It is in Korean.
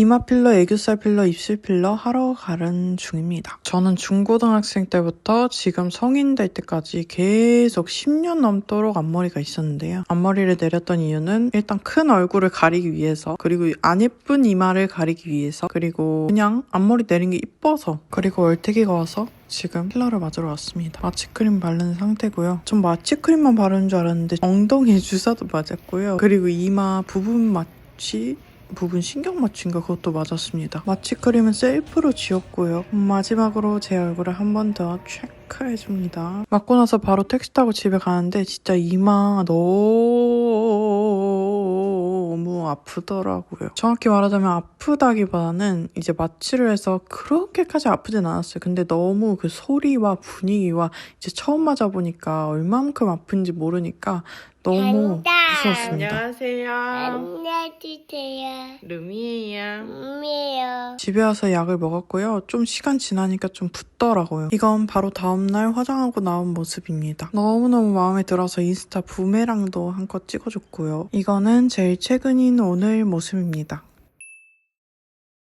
이마 필러, 애교살 필러, 입술 필러 하러 가는 중입니다. 저는 중고등학생 때부터 지금 성인 될 때까지 계속 10년 넘도록 앞머리가 있었는데요. 앞머리를 내렸던 이유는 일단 큰 얼굴을 가리기 위해서 그리고 안 예쁜 이마를 가리기 위해서 그리고 그냥 앞머리 내린 게 이뻐서 그리고 얼태기가 와서 지금 필러를 맞으러 왔습니다. 마취크림 바른 상태고요. 전 마취크림만 바르는 줄 알았는데 엉덩이에 주사도 맞았고요. 그리고 이마 부분 마취 부분 신경 마취인가 그것도 맞았습니다. 마취 크림은 셀프로 지웠고요. 마지막으로 제 얼굴을 한 번 더 체크해줍니다. 맞고 나서 바로 택시 타고 집에 가는데 진짜 이마 너무 아프더라고요. 정확히 말하자면 아프다기보다는 이제 마취를 해서 그렇게까지 아프진 않았어요. 근데 너무 그 소리와 분위기와 이제 처음 맞아 보니까 얼만큼 아픈지 모르니까 너무. 무서웠습니다. 안녕하세요. 안녕하세요. 루미예요. 음이에요. 집에 와서 약을 먹었고요. 좀 시간 지나니까 좀 붓더라고요. 이건 바로 다음날 화장하고 나온 모습입니다. 너무너무 마음에 들어서 인스타 부메랑도 한껏 찍어줬고요. 이거는 제일 최근인 오늘 모습입니다.